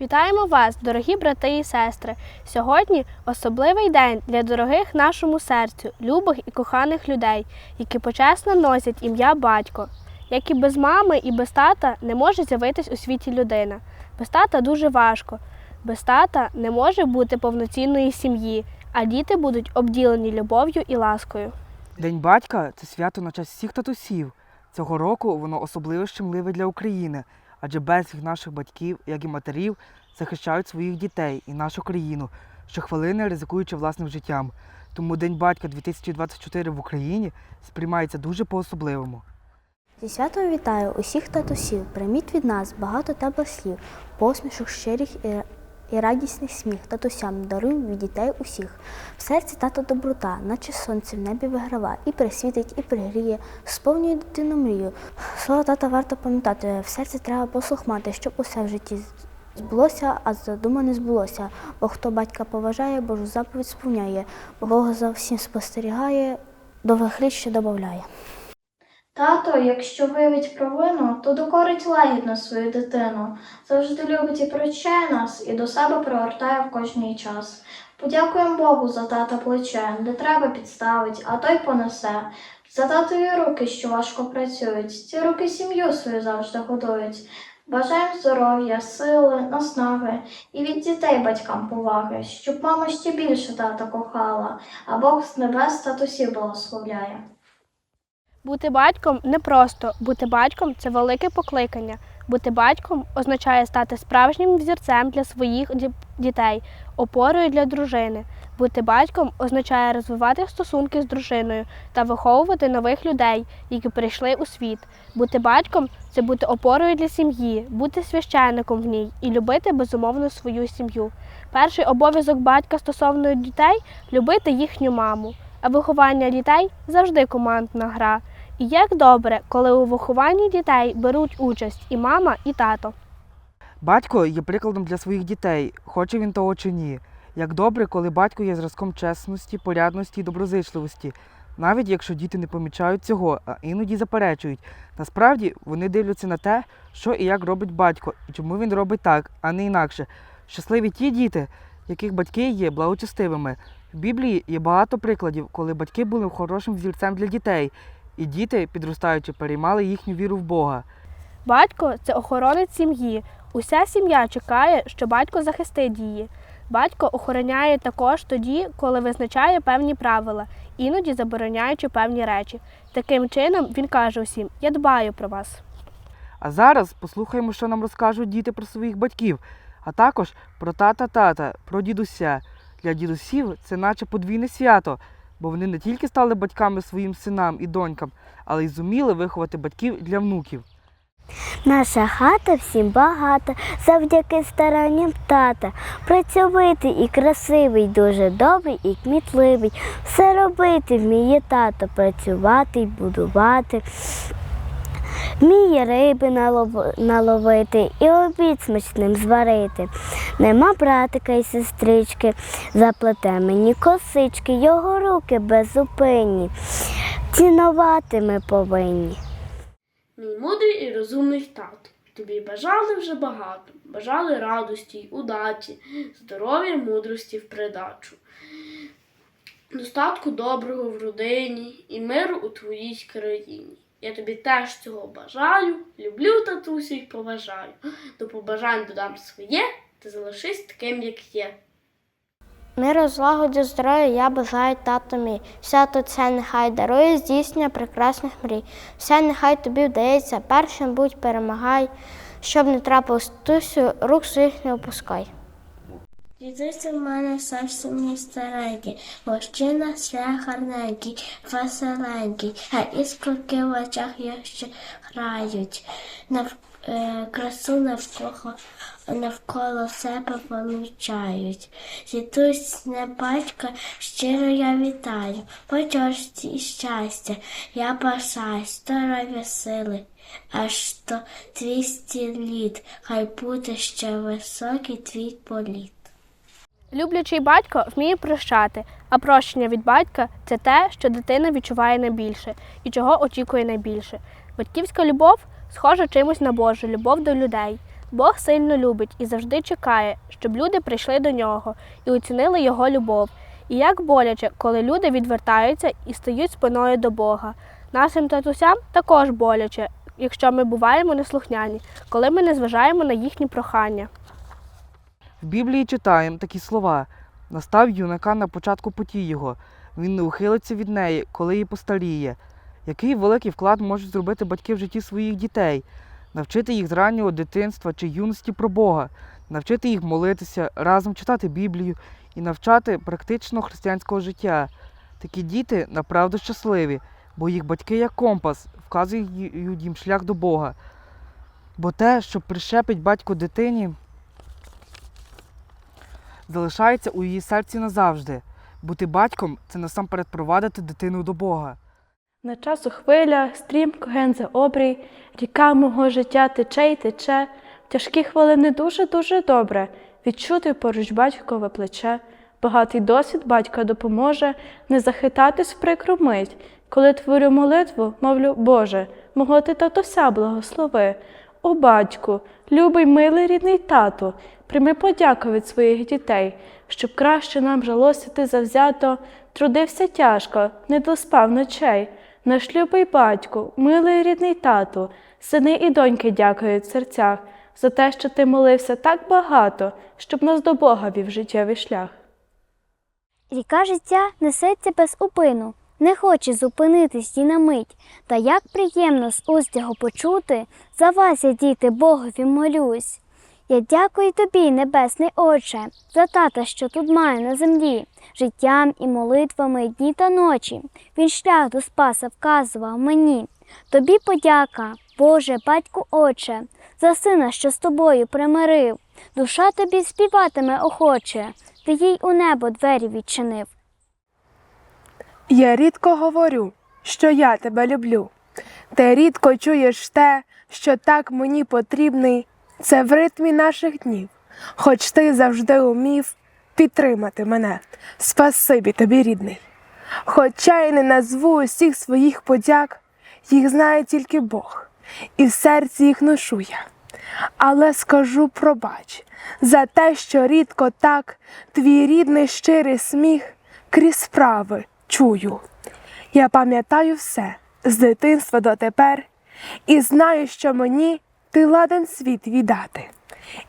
Вітаємо вас, дорогі брати і сестри. Сьогодні особливий день для дорогих нашому серцю, любих і коханих людей, які почесно носять ім'я батько. Як і без мами і без тата не може з'явитись у світі людина. Без тата дуже важко. Без тата не може бути повноцінної сім'ї, а діти будуть обділені любов'ю і ласкою. День батька це свято на честь всіх татусів. Цього року воно особливо щемливе для України, адже безліч наших батьків, як і матерів, захищають своїх дітей і нашу країну, щохвилини ризикуючи власним життям. Тому День батька 2024 в Україні сприймається дуже по-особливому. Зі святом вітаю усіх татусів. Прийміть від нас багато теплих слів, посмішок щирих і, і радісних сміх. Татусям даруй від дітей усіх. В серці тато доброта, наче сонце в небі виграва, і присвітить, і пригріє, сповнює дитину мрію. Слово тата варто пам'ятати, в серці треба послух мати, щоб усе в житті збулося, а задумане збулося. Бо хто батька поважає, Божу заповідь сповняє, Бог за всім спостерігає, довгих літ ще добавляє. Тато, якщо виявить провину, то докорить лагідно свою дитину. Завжди любить і прощає нас, і до себе привертає в кожний час. Подякуємо Богу за тата плече, де треба підставить, а той понесе. За татові руки, що важко працюють, ці руки сім'ю свою завжди годують. Бажаємо здоров'я, сили, наснаги і від дітей батькам поваги, щоб мама ще більше тата кохала, а Бог з небес татусів благословляє. Бути батьком непросто. Бути батьком це велике покликання. Бути батьком означає стати справжнім взірцем для своїх дітей, опорою для дружини. Бути батьком означає розвивати стосунки з дружиною та виховувати нових людей, які прийшли у світ. Бути батьком це бути опорою для сім'ї, бути священником в ній і любити безумовно свою сім'ю. Перший обов'язок батька стосовно дітей любити їхню маму. А виховання дітей завжди командна гра. Як добре, коли у вихованні дітей беруть участь і мама, і тато. Батько є прикладом для своїх дітей, хоче він того чи ні. Як добре, коли батько є зразком чесності, порядності і доброзичливості, навіть якщо діти не помічають цього, а іноді заперечують. Насправді вони дивляться на те, що і як робить батько, і чому він робить так, а не інакше. Щасливі ті діти, яких батьки є благочестивими. В Біблії є багато прикладів, коли батьки були хорошим взірцем для дітей, і діти, підростаючи, переймали їхню віру в Бога. Батько це охоронець сім'ї. Уся сім'я чекає, що батько захистить її. Батько охороняє також тоді, коли визначає певні правила, іноді забороняючи певні речі. Таким чином він каже усім: Я дбаю про вас. А зараз послухаємо, що нам розкажуть діти про своїх батьків, а також про тата-тата, про дідуся. Для дідусів це наче подвійне свято, бо вони не тільки стали батьками своїм синам і донькам, але й зуміли виховати батьків для внуків. Наша хата всім багата, завдяки старанням тата. Працьовитий і красивий, дуже добрий і кмітливий. Все робити вміє тато, працювати й будувати. Вміє риби налов- наловити і обід смачним зварити. Нема братика і сестрички, заплете мені косички, його руки безупинні. Цінувати ми повинні. Мій мудрий і розумний тато. Тобі бажали вже багато, бажали радості удачі, здоров'я мудрості в придачу, достатку доброго в родині і миру у твоїй країні. Я тобі теж цього бажаю, люблю татусю й поважаю. До побажань додам своє, ти залишись таким, як є. Миру, злагоді, здоров'я я бажаю тато мій. Свято це нехай дарує здійснення прекрасних мрій. Все нехай тобі вдається, першим будь перемагай, щоб не трапилось тусю, рук своїх не опускай. Дідусь у мене серце мій старенький, мужчина шлях гарненький, веселенький, а іскорки в очах я ще грають. Нав, е, красу навколо, навколо себе помічають. Дідусь не батька, щиро я вітаю, подьорості і щастя, я бажаю здоров'я сили. Аж сто двісті літ, хай буде ще високий твій політ. Люблячий батько вміє прощати, а прощення від батька це те, що дитина відчуває найбільше і чого очікує найбільше. Батьківська любов схожа чимось на Божу любов до людей. Бог сильно любить і завжди чекає, щоб люди прийшли до нього і оцінили його любов. І як боляче, коли люди відвертаються і стають спиною до Бога. Нашим татусям також боляче, якщо ми буваємо неслухняні, коли ми не зважаємо на їхні прохання. В Біблії читаємо такі слова: настав юнака на початку путі його, він не ухилиться від неї, коли її постаріє. Який великий вклад можуть зробити батьки в житті своїх дітей, навчити їх з раннього дитинства чи юності про Бога, навчити їх молитися, разом читати Біблію і навчати практично християнського життя. Такі діти направду щасливі, бо їх батьки як компас вказують їм шлях до Бога. Бо те, що прищепить батько дитині, залишається у її серці назавжди. Бути батьком це насамперед провадити дитину до Бога. На часу хвиля, стрімко гензе обрій, ріка мого життя тече й тече. В тяжкі хвилини дуже-дуже добре відчути поруч батькове плече. Багатий досвід батька допоможе не захитатись в прикру мить. Коли творю молитву, мовлю, Боже, мого ти татуся благослови. О, батьку, любий, милий рідний тату, прийми подяку від своїх дітей, щоб краще нам жалося ти завзято, трудився тяжко, не доспав ночей. Наш любий батьку, милий рідний тату, сини і доньки дякують серцях за те, що ти молився так багато, щоб нас до Бога вів життєвий шлях. Ріка життя несеться без упину, не хоче зупинитись ні на мить. Та як приємно з уст його почути, за вас я, діти, Богові молюсь. Я дякую тобі, Небесний Отче, за тата, що тут маю на землі, життям і молитвами дні та ночі. Він шлях до спаса вказував мені. Тобі подяка, Боже, батьку Отче, за сина, що з тобою примирив. Душа тобі співатиме охоче, ти їй у небо двері відчинив. Я рідко говорю, що я тебе люблю. Ти рідко чуєш те, що так мені потрібний, це в ритмі наших днів. Хоч ти завжди умів підтримати мене. Спасибі тобі, рідний. Хоча й не назву усіх своїх подяк, їх знає тільки Бог, і в серці їх ношу я. Але скажу пробач за те, що рідко так твій рідний щирий сміх крізь справи чую. Я пам'ятаю все з дитинства дотепер і знаю, що мені ти ладен світ віддати.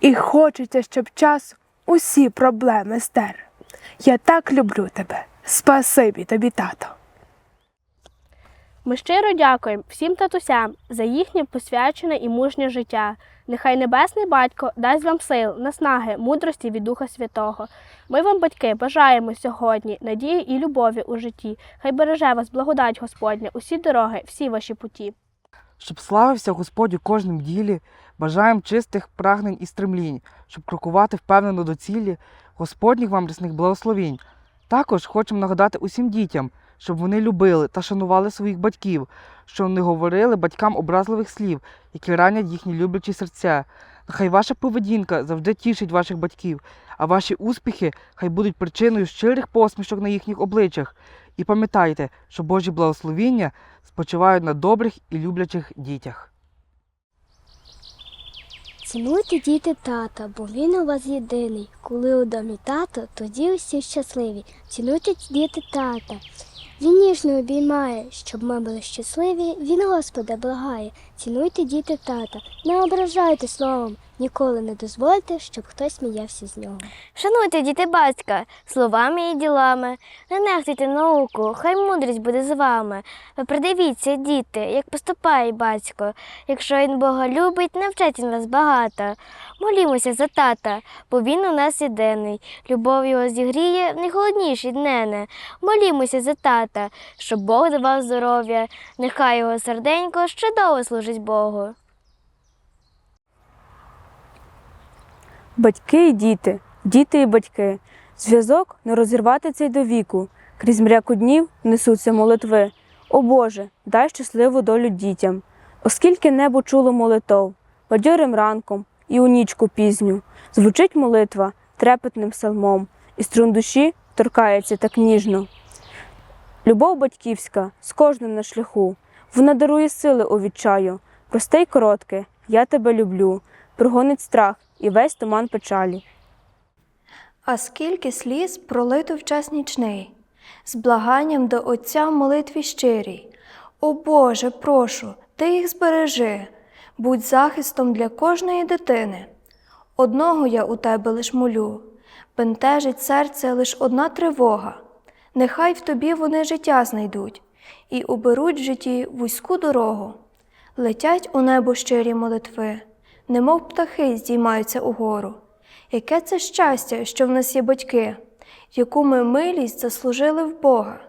І хочеться, щоб час усі проблеми стер. Я так люблю тебе. Спасибі тобі, тато. Ми щиро дякуємо всім татусям за їхнє посвячене і мужнє життя. Нехай Небесний Батько дасть вам сил, наснаги, мудрості від Духа Святого. Ми вам, батьки, бажаємо сьогодні надії і любові у житті. Хай береже вас благодать Господня, усі дороги, всі ваші путі. Щоб славився Господь у кожнім ділі, бажаємо чистих прагнень і стремлінь, щоб крокувати впевнено до цілі, Господніх вам рясних благословінь. Також хочемо нагадати усім дітям, щоб вони любили та шанували своїх батьків, щоб не говорили батькам образливих слів, які ранять їхні люблячі серця. Нехай ваша поведінка завжди тішить ваших батьків, а ваші успіхи хай будуть причиною щирих посмішок на їхніх обличчях. І пам'ятайте, що Божі благословіння спочивають на добрих і люблячих дітях. Цінуйте діти тата, бо він у вас єдиний. Коли у домі тато, тоді усі щасливі. Цінуйте діти тата. Він ніжно обіймає, щоб ми були щасливі, він Господа благає. Цінуйте діти тата, не ображайте словом, ніколи не дозвольте, щоб хтось сміявся з нього. Шануйте діти батька словами і ділами, не нехтуйте науку, хай мудрість буде з вами. Ви придивіться, діти, як поступає батько. Якщо він Бога любить, навчать він вас багато. Молімося за тата, бо він у нас єдиний. Любов його зігріє найголодніші днене. Молімося за тата, щоб Бог давав здоров'я, нехай його серденько ще довго служить Богу. Батьки і діти, діти і батьки. Зв'язок не розірвати цей до віку. Крізь мряку днів несуться молитви. О Боже, дай щасливу долю дітям, оскільки небо чуло молитов, бадьорим ранком і у нічку пізню. Звучить молитва трепетним псалмом, і струн душі торкається так ніжно. Любов батьківська з кожним на шляху, вона дарує сили у відчаю. Просте й коротке, я тебе люблю. Прогонить страх і весь туман печалі. А скільки сліз пролито в час нічний, з благанням до Отця в молитві щирій. О Боже, прошу, ти їх збережи, будь захистом для кожної дитини. Одного я у тебе лиш молю, бентежить серце лиш одна тривога. Нехай в тобі вони життя знайдуть і уберуть в житті вузьку дорогу. Летять у небо щирі молитви, немов птахи здіймаються угору. Яке це щастя, що в нас є батьки, яку ми милість заслужили в Бога.